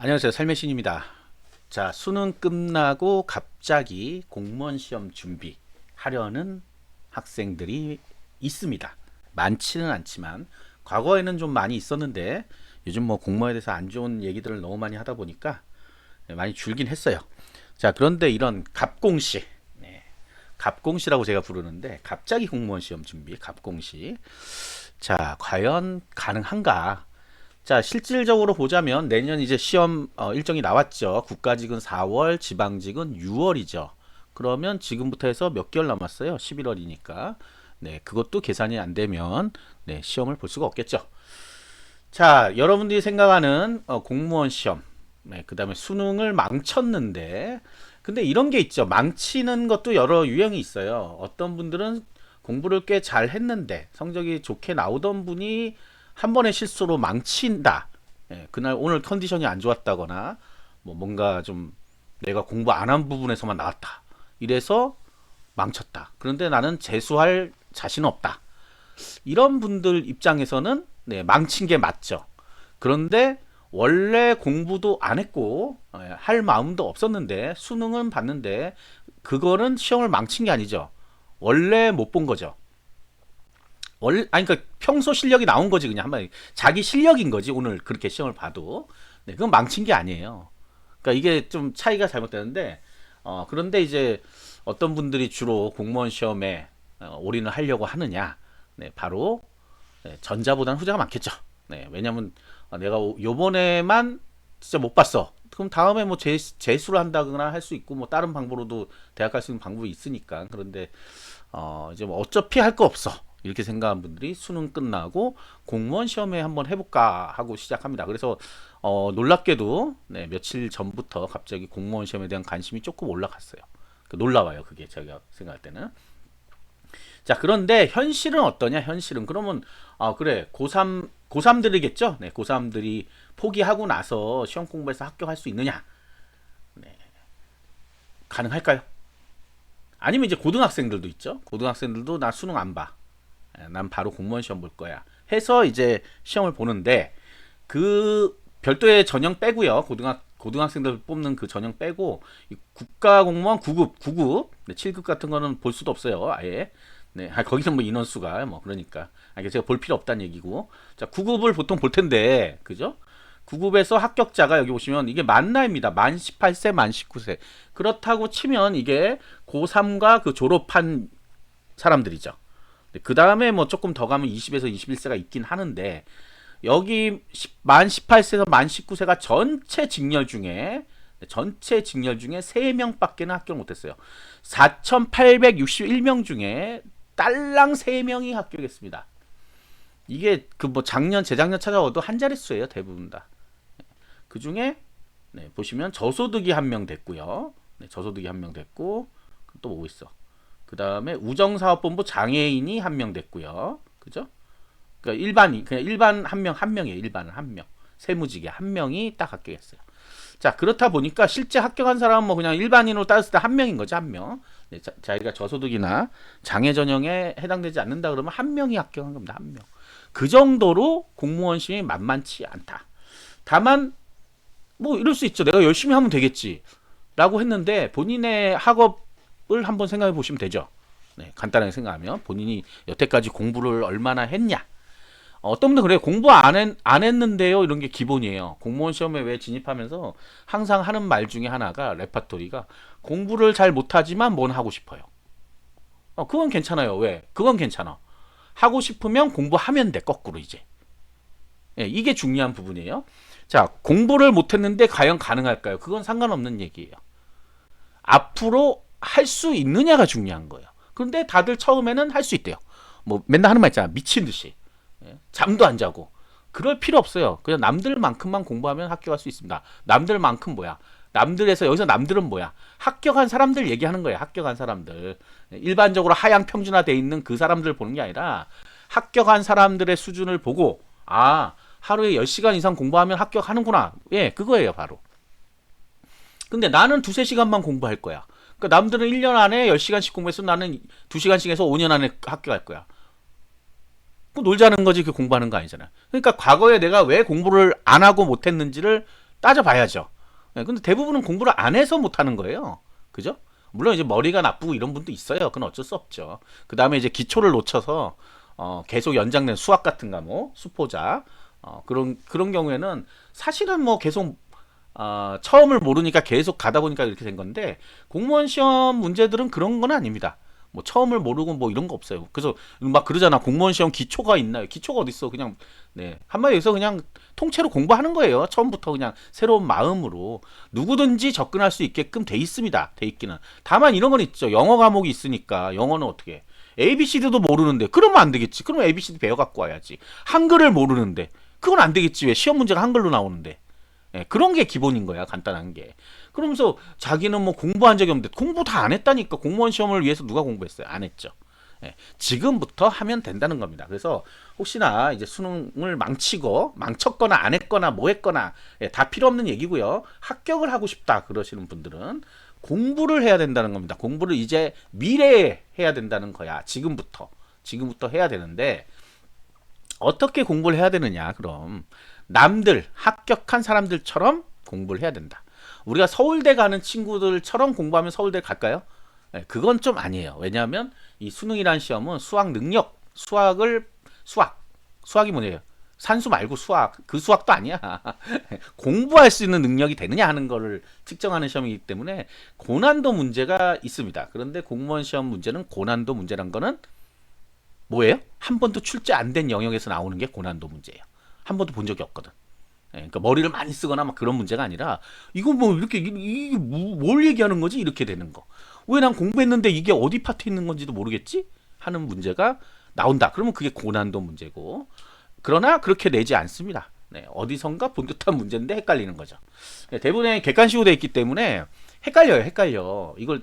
안녕하세요. 삶의 신입니다. 자, 수능 끝나고 갑자기 공무원 시험 준비하려는 학생들이 있습니다. 많지는 않지만 과거에는 좀 많이 있었는데 요즘 뭐 공무원에 대해서 안 좋은 얘기들을 너무 많이 하다 보니까 많이 줄긴 했어요. 자, 그런데 이런 갑공시, 네, 갑공시라고 제가 부르는데 갑자기 공무원 시험 준비, 갑공시. 자, 과연 가능한가? 자, 실질적으로 보자면 내년 이제 시험 어, 일정이 나왔죠. 국가직은 4월, 지방직은 6월이죠. 그러면 지금부터 해서 몇 개월 남았어요? 11월이니까. 네, 그것도 계산이 안 되면 네, 시험을 볼 수가 없겠죠. 자, 여러분들이 생각하는 어, 공무원 시험, 네, 그 다음에 수능을 망쳤는데, 근데 이런 게 있죠. 망치는 것도 여러 유형이 있어요. 어떤 분들은 공부를 꽤 잘 했는데 성적이 좋게 나오던 분이 한 번의 실수로 망친다. 예, 그날 오늘 컨디션이 안 좋았다거나 뭐 뭔가 좀 내가 공부 안 한 부분에서만 나왔다. 이래서 망쳤다. 그런데 나는 재수할 자신 없다. 이런 분들 입장에서는 네, 망친 게 맞죠. 그런데 원래 공부도 안 했고 예, 할 마음도 없었는데 수능은 봤는데 그거는 시험을 망친 게 아니죠. 원래 못 본 거죠. 원래 아니 그러니까 평소 실력이 나온 거지 그냥 한마디 자기 실력인 거지 오늘 그렇게 시험을 봐도 네 그건 망친 게 아니에요. 그러니까 이게 좀 차이가 잘못되는데 어 그런데 이제 어떤 분들이 주로 공무원 시험에 어, 올인을 하려고 하느냐 네 바로 네, 전자보다는 후자가 많겠죠. 네 왜냐면 어, 내가 오- 요번에만 진짜 못 봤어. 그럼 다음에 뭐 재, 재수를 한다거나 할 수 있고 뭐 다른 방법으로도 대학 갈 수 있는 방법이 있으니까 그런데 어 이제 뭐 어차피 할 거 없어 이렇게 생각한 분들이 수능 끝나고 공무원 시험에 한번 해볼까 하고 시작합니다. 그래서 어 놀랍게도 네, 며칠 전부터 갑자기 공무원 시험에 대한 관심이 조금 올라갔어요. 그 놀라워요 그게 제가 생각할 때는. 자 그런데 현실은 어떠냐? 현실은 그러면 아 그래 고3 고3들이겠죠? 네 고3들이 포기하고 나서 시험 공부해서 합격할 수 있느냐? 네. 가능할까요? 아니면 이제 고등학생들도 있죠? 고등학생들도 나 수능 안 봐 난 바로 공무원 시험 볼 거야 해서 이제 시험을 보는데 그 별도의 전형 빼고요 고등학 고등학생들 뽑는 그 전형 빼고 이 국가 공무원 9급 9급 네, 7급 같은 거는 볼 수도 없어요 아예 네, 아, 거기는 뭐 인원수가 뭐 그러니까 아, 제가 볼 필요 없다는 얘기고 자 9급을 보통 볼 텐데 그죠? 9급에서 합격자가 여기 보시면 이게 만 나이입니다. 만 18세, 만 19세. 그렇다고 치면 이게 고3과 그 졸업한 사람들이죠. 그 다음에 뭐 조금 더 가면 20에서 21세가 있긴 하는데 여기 10, 만 18세에서 만 19세가 전체 직렬 중에 전체 직렬 중에 3명밖에는 합격을 못했어요. 4,861명 중에 딸랑 3명이 합격했습니다. 이게 그 뭐 작년 재작년 찾아와도 한 자릿수예요 대부분 다. 그 중에 네, 보시면 저소득이 한 명 됐고요. 네, 저소득이 한 명 됐고 또 뭐 있어? 그 다음에 우정사업본부 장애인이 한 명 됐고요. 그죠? 그러니까 일반이 그냥 일반 한 명 한 명이에요. 일반은 한 명. 세무직에 한 명이 딱 합격했어요. 자 그렇다 보니까 실제 합격한 사람은 뭐 그냥 일반인으로 따졌을 때 한 명인 거죠 한 명. 네, 자, 자기가 저소득이나 장애 전형에 해당되지 않는다 그러면 한 명이 합격한 겁니다 한 명. 그 정도로 공무원 시험이 만만치 않다. 다만 뭐 이럴 수 있죠. 내가 열심히 하면 되겠지. 라고 했는데 본인의 학업을 한번 생각해 보시면 되죠. 네, 간단하게 생각하면 본인이 여태까지 공부를 얼마나 했냐. 어, 어떤 분들 그래요. 공부 안, 했, 안 했는데요. 이런 게 기본이에요. 공무원 시험에 왜 진입하면서 항상 하는 말 중에 하나가 레파토리가 공부를 잘 못하지만 뭔 하고 싶어요. 어, 그건 괜찮아요. 왜? 그건 괜찮아. 하고 싶으면 공부하면 돼. 거꾸로 이제. 예, 이게 중요한 부분이에요. 자, 공부를 못했는데 과연 가능할까요? 그건 상관없는 얘기예요. 앞으로 할 수 있느냐가 중요한 거예요. 그런데 다들 처음에는 할 수 있대요. 뭐 맨날 하는 말 있잖아. 미친 듯이. 예, 잠도 안 자고. 그럴 필요 없어요. 그냥 남들만큼만 공부하면 합격할 수 있습니다. 남들만큼 뭐야? 남들에서 여기서 남들은 뭐야? 합격한 사람들 얘기하는 거예요. 합격한 사람들. 일반적으로 하향 평준화돼 있는 그 사람들 보는 게 아니라 합격한 사람들의 수준을 보고 아 하루에 10시간 이상 공부하면 합격하는구나. 예, 그거예요, 바로. 근데 나는 두세 시간만 공부할 거야. 그러니까 남들은 1년 안에 10시간씩 공부해서 나는 2시간씩 해서 5년 안에 합격할 거야. 그 놀자는 거지 그 공부하는 거 아니잖아. 그러니까 과거에 내가 왜 공부를 안 하고 못 했는지를 따져봐야죠. 예, 근데 대부분은 공부를 안 해서 못 하는 거예요. 그죠? 물론 이제 머리가 나쁘고 이런 분도 있어요. 그건 어쩔 수 없죠. 그 다음에 이제 기초를 놓쳐서 어, 계속 연장된 수학 같은 과목, 수포자 어, 그런 그런 경우에는 사실은 뭐 계속 어, 처음을 모르니까 계속 가다 보니까 이렇게 된 건데 공무원 시험 문제들은 그런 건 아닙니다. 뭐 처음을 모르고 뭐 이런 거 없어요. 그래서 막 그러잖아. 공무원 시험 기초가 있나요? 기초가 어디 있어? 그냥 네 한마디에서 그냥 통째로 공부하는 거예요. 처음부터 그냥 새로운 마음으로 누구든지 접근할 수 있게끔 돼 있습니다. 돼 있기는. 다만 이런 건 있죠. 영어 과목이 있으니까 영어는 어떻게? 해? ABCD도 모르는데 그러면 안 되겠지. 그러면 ABCD 배워 갖고 와야지. 한글을 모르는데 그건 안 되겠지. 왜 시험 문제가 한글로 나오는데? 예, 그런 게 기본인 거야, 간단한 게. 그러면서 자기는 뭐 공부한 적이 없는데 공부 다 안 했다니까 공무원 시험을 위해서 누가 공부했어요? 안 했죠. 예, 지금부터 하면 된다는 겁니다. 그래서 혹시나 이제 수능을 망치고 망쳤거나 안 했거나 뭐 했거나 예, 다 필요 없는 얘기고요. 합격을 하고 싶다 그러시는 분들은 공부를 해야 된다는 겁니다. 공부를 이제 미래에 해야 된다는 거야. 지금부터. 지금부터 해야 되는데 어떻게 공부를 해야 되느냐? 그럼 남들 합격한 사람들처럼 공부를 해야 된다. 우리가 서울대 가는 친구들처럼 공부하면 서울대 갈까요? 네, 그건 좀 아니에요. 왜냐하면 이 수능이란 시험은 수학 능력, 수학을 수학, 수학이 뭐예요? 산수 말고 수학, 그 수학도 아니야. 공부할 수 있는 능력이 되느냐 하는 거를 측정하는 시험이기 때문에 고난도 문제가 있습니다. 그런데 공무원 시험 문제는 고난도 문제란 거는 뭐예요? 한 번도 출제 안 된 영역에서 나오는 게 고난도 문제예요. 한 번도 본 적이 없거든. 예, 그러니까 머리를 많이 쓰거나 막 그런 문제가 아니라 이거 뭐 이렇게 이- 이게 뭐- 뭘 얘기하는 거지 이렇게 되는 거. 왜 난 공부했는데 이게 어디 파트 있는 건지도 모르겠지 하는 문제가 나온다. 그러면 그게 고난도 문제고. 그러나 그렇게 내지 않습니다. 네, 어디선가 본 듯한 문제인데 헷갈리는 거죠. 네, 대부분의 객관식으로 돼 있기 때문에 헷갈려요. 헷갈려. 이걸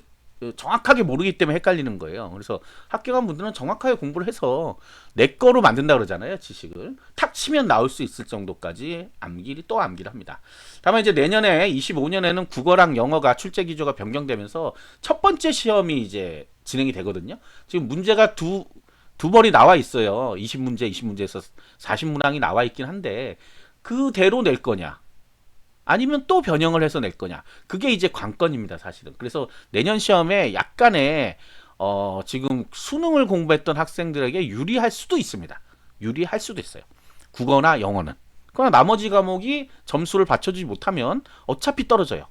정확하게 모르기 때문에 헷갈리는 거예요. 그래서 합격한 분들은 정확하게 공부를 해서 내 거로 만든다 그러잖아요. 지식을 탁 치면 나올 수 있을 정도까지 암기를 또 암기를 합니다. 다만 이제 내년에 25년에는 국어랑 영어가 출제 기조가 변경되면서 첫 번째 시험이 이제 진행이 되거든요. 지금 문제가 두두 벌이 나와 있어요. 20문제, 20문제에서 40문항이 나와 있긴 한데 그대로 낼 거냐? 아니면 또 변형을 해서 낼 거냐? 그게 이제 관건입니다, 사실은. 그래서 내년 시험에 약간의 어, 지금 수능을 공부했던 학생들에게 유리할 수도 있습니다. 유리할 수도 있어요. 국어나 영어는. 그러나 나머지 과목이 점수를 받쳐주지 못하면 어차피 떨어져요.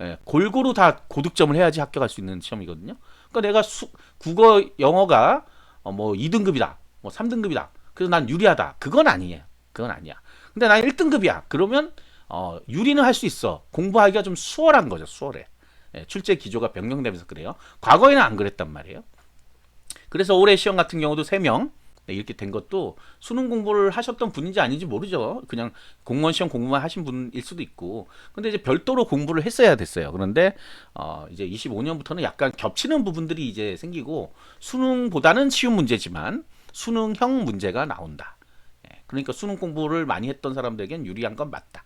예, 골고루 다 고득점을 해야지 합격할 수 있는 시험이거든요. 그러니까 내가 수, 국어, 영어가 어, 뭐 2등급이다, 뭐 3등급이다. 그래서 난 유리하다. 그건 아니에요. 그건 아니야. 근데 난 1등급이야. 그러면 어, 유리는 할 수 있어. 공부하기가 좀 수월한 거죠. 수월해. 예, 출제 기조가 변경되면서 그래요. 과거에는 안 그랬단 말이에요. 그래서 올해 시험 같은 경우도 3명 네, 이렇게 된 것도 수능 공부를 하셨던 분인지 아닌지 모르죠. 그냥 공무원 시험 공부만 하신 분일 수도 있고. 근데 이제 별도로 공부를 했어야 됐어요. 그런데 어 이제 25년부터는 약간 겹치는 부분들이 이제 생기고 수능보다는 쉬운 문제지만 수능형 문제가 나온다. 예, 그러니까 수능 공부를 많이 했던 사람들에겐 유리한 건 맞다.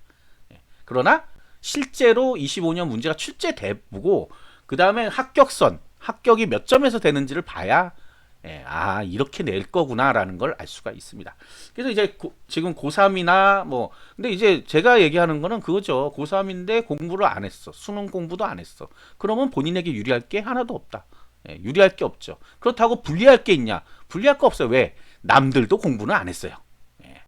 예, 그러나 실제로 25년 문제가 출제되고 그 다음에 합격선 합격이 몇 점에서 되는지를 봐야 예, 아 이렇게 낼 거구나라는 걸 알 수가 있습니다. 그래서 이제 고- 지금 고3이나 뭐 근데 이제 제가 얘기하는 거는 그거죠. 고3인데 공부를 안 했어. 수능 공부도 안 했어. 그러면 본인에게 유리할 게 하나도 없다. 예, 유리할 게 없죠. 그렇다고 불리할 게 있냐? 불리할 거 없어요. 왜? 남들도 공부는 안 했어요. 예.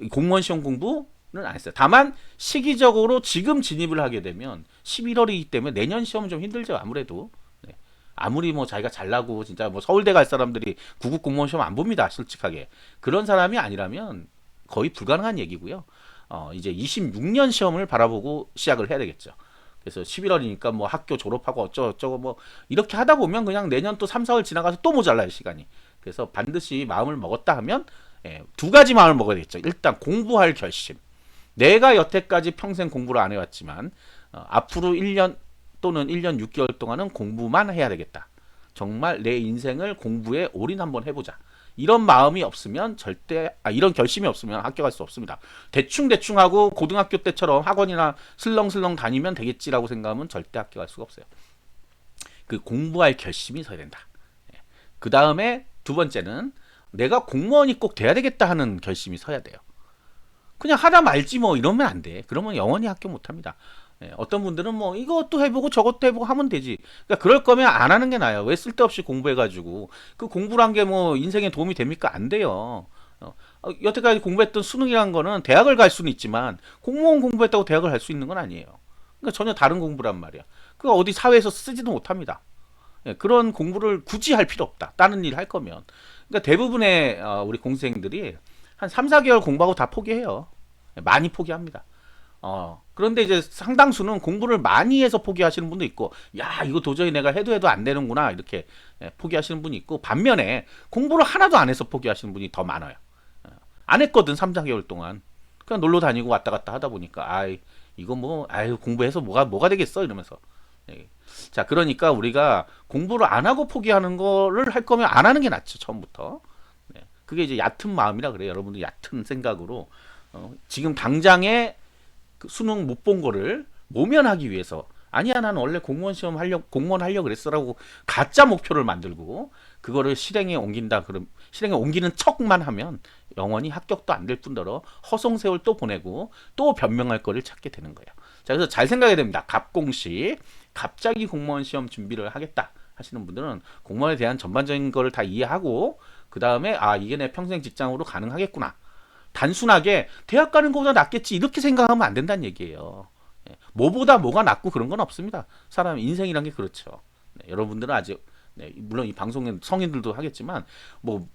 이 공무원 시험 공부는 안 했어요. 다만 시기적으로 지금 진입을 하게 되면 11월이기 때문에 내년 시험은 좀 힘들죠. 아무래도. 네. 아무리 뭐 자기가 잘나고 진짜 뭐 서울대 갈 사람들이 구급 공무원 시험 안 봅니다. 솔직하게. 그런 사람이 아니라면 거의 불가능한 얘기고요. 어, 이제 26년 시험을 바라보고 시작을 해야 되겠죠. 그래서 11월이니까 뭐 학교 졸업하고 어쩌고저쩌고 뭐 이렇게 하다 보면 그냥 내년 또 3, 4월 지나가서 또 모자라요, 시간이. 그래서 반드시 마음을 먹었다 하면 예, 두 가지 마음을 먹어야 되겠죠. 일단 공부할 결심. 내가 여태까지 평생 공부를 안 해왔지만 어, 앞으로 1년 또는 1년 6개월 동안은 공부만 해야 되겠다. 정말 내 인생을 공부에 올인 한번 해보자. 이런 마음이 없으면 절대 아 이런 결심이 없으면 합격할 수 없습니다. 대충 대충 하고 고등학교 때처럼 학원이나 슬렁슬렁 다니면 되겠지라고 생각하면 절대 합격할 수가 없어요. 그 공부할 결심이 서야 된다. 그 다음에 두 번째는 내가 공무원이 꼭 돼야 되겠다 하는 결심이 서야 돼요. 그냥 하다 말지 뭐 이러면 안 돼. 그러면 영원히 합격 못 합니다. 예, 어떤 분들은 뭐 이것도 해보고 저것도 해보고 하면 되지. 그러니까 그럴 거면 안 하는 게 나아요. 왜 쓸데없이 공부해가지고 그 공부란 게 뭐 인생에 도움이 됩니까? 안 돼요. 어, 어, 여태까지 공부했던 수능이란 거는 대학을 갈 수는 있지만 공무원 공부했다고 대학을 갈 수 있는 건 아니에요. 그러니까 전혀 다른 공부란 말이야. 그거 어디 사회에서 쓰지도 못합니다. 예, 그런 공부를 굳이 할 필요 없다. 다른 일 할 거면. 그러니까 대부분의 어, 우리 공생들이 한 3, 4개월 공부하고 다 포기해요. 예, 많이 포기합니다. 어, 그런데 이제 상당수는 공부를 많이 해서 포기하시는 분도 있고, 야, 이거 도저히 내가 해도 해도 안 되는구나, 이렇게 예, 포기하시는 분이 있고, 반면에 공부를 하나도 안 해서 포기하시는 분이 더 많아요. 어, 안 했거든, 3, 4개월 동안. 그냥 놀러 다니고 왔다 갔다 하다 보니까, 아이, 이거 뭐, 아유, 공부해서 뭐가, 뭐가 되겠어? 이러면서. 예. 자, 그러니까 우리가 공부를 안 하고 포기하는 거를 할 거면 안 하는 게 낫죠, 처음부터. 네. 그게 이제 얕은 마음이라 그래요. 여러분들 얕은 생각으로. 어, 지금 당장에 그 수능 못 본 거를 모면하기 위해서 아니야 나는 원래 공무원 시험 하려 공무원 하려 그랬어라고 가짜 목표를 만들고 그거를 실행에 옮긴다 그럼 실행에 옮기는 척만 하면 영원히 합격도 안 될 뿐더러 허송 세월 또 보내고 또 변명할 거를 찾게 되는 거예요. 자 그래서 잘 생각해야 됩니다. 갑공시 갑자기 공무원 시험 준비를 하겠다 하시는 분들은 공무원에 대한 전반적인 거를 다 이해하고 그 다음에 아 이게 내 평생 직장으로 가능하겠구나. 단순하게 대학 가는 것보다 낫겠지 이렇게 생각하면 안 된다는 얘기예요. 예, 뭐보다 뭐가 낫고 그런 건 없습니다. 사람 인생이란 게 그렇죠. 네, 여러분들은 아직 네, 물론 이 방송에 성인들도 하겠지만 뭐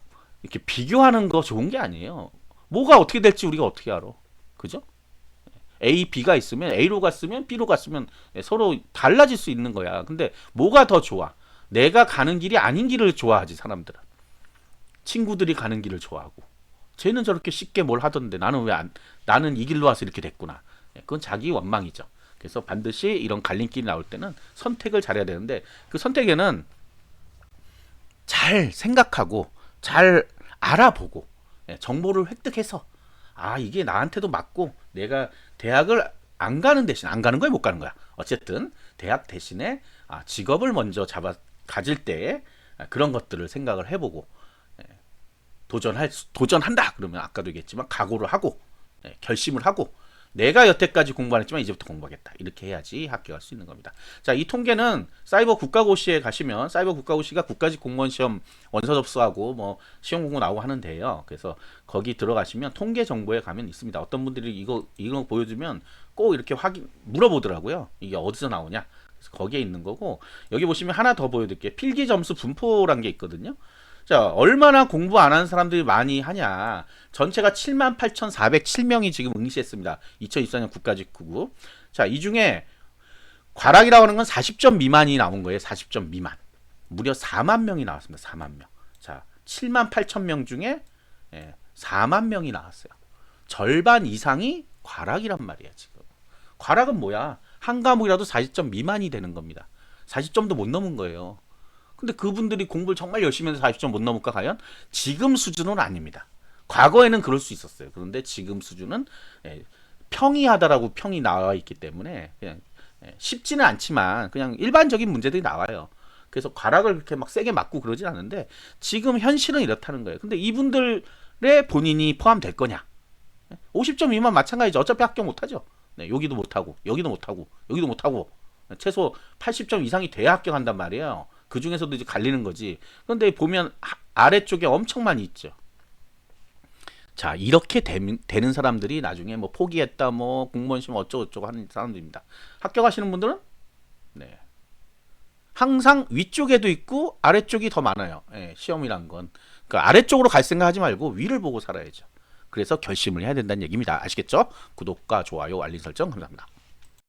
이렇게 비교하는 거 좋은 게 아니에요. 뭐가 어떻게 될지 우리가 어떻게 알아? 그죠? A, B가 있으면 A로 갔으면 B로 갔으면 예, 서로 달라질 수 있는 거야. 근데 뭐가 더 좋아? 내가 가는 길이 아닌 길을 좋아하지 사람들은. 친구들이 가는 길을 좋아하고. 쟤는 저렇게 쉽게 뭘 하던데 나는 왜 안, 나는 이 길로 와서 이렇게 됐구나. 예, 그건 자기 원망이죠. 그래서 반드시 이런 갈림길이 나올 때는 선택을 잘해야 되는데 그 선택에는 잘 생각하고 잘 알아보고 예, 정보를 획득해서 아 이게 나한테도 맞고 내가 대학을 안 가는 대신 안 가는 거야 못 가는 거야 어쨌든 대학 대신에 아, 직업을 먼저 잡아 가질 때 아, 그런 것들을 생각을 해보고 예, 도전할 수- 도전한다 그러면 아까도 얘기했지만 각오를 하고 예, 결심을 하고 내가 여태까지 공부 안 했지만 이제부터 공부하겠다 이렇게 해야지 합격할 수 있는 겁니다. 자, 이 통계는 사이버 국가고시에 가시면 사이버 국가고시가 국가직 공무원 시험 원서 접수하고 뭐 시험 공고 나오고 하는데요. 그래서 거기 들어가시면 통계 정보에 가면 있습니다. 어떤 분들이 이거 이거 보여주면 꼭 이렇게 확인 물어보더라고요. 이게 어디서 나오냐? 그래서 거기에 있는 거고 여기 보시면 하나 더 보여드릴게요. 필기 점수 분포란 게 있거든요. 자, 얼마나 공부 안 하는 사람들이 많이 하냐. 전체가 78,407명이 지금 응시했습니다. 2024년 국가직구급. 자, 이 중에 과락이라고 하는 건 40점 미만이 나온 거예요. 40점 미만. 무려 4만 명이 나왔습니다. 4만 명. 자, 7만 8천 명 중에 예, 4만 명이 나왔어요. 절반 이상이 과락이란 말이야, 지금. 과락은 뭐야? 한 과목이라도 40점 미만이 되는 겁니다. 40점도 못 넘은 거예요. 근데 그분들이 공부를 정말 열심히 해서 40점 못 넘을까 과연? 지금 수준은 아닙니다. 과거에는 그럴 수 있었어요. 그런데 지금 수준은 예, 평이하다라고 평이 나와 있기 때문에 그냥 예, 쉽지는 않지만 그냥 일반적인 문제들이 나와요. 그래서 과락을 그렇게 막 세게 맞고 그러진 않은데 지금 현실은 이렇다는 거예요. 근데 이분들의 본인이 포함될 거냐? 50점 미만 마찬가지죠. 어차피 합격 못하죠. 네, 여기도 못하고 여기도 못하고 여기도 못하고 최소 80점 이상이 돼야 합격한단 말이에요. 그 중에서도 이제 갈리는 거지. 그런데 보면 하- 아래쪽에 엄청 많이 있죠. 자 이렇게 되, 는 사람들이 나중에 뭐 포기했다 뭐 공무원 시험 어쩌고 저쩌고 하는 사람들입니다. 합격하시는 분들은 네 항상 위쪽에도 있고 아래쪽이 더 많아요. 예, 시험이란 건 그러니까 아래쪽으로 갈 생각하지 말고 위를 보고 살아야죠. 그래서 결심을 해야 된다는 얘기입니다. 아시겠죠? 구독과 좋아요, 알림 설정 감사합니다.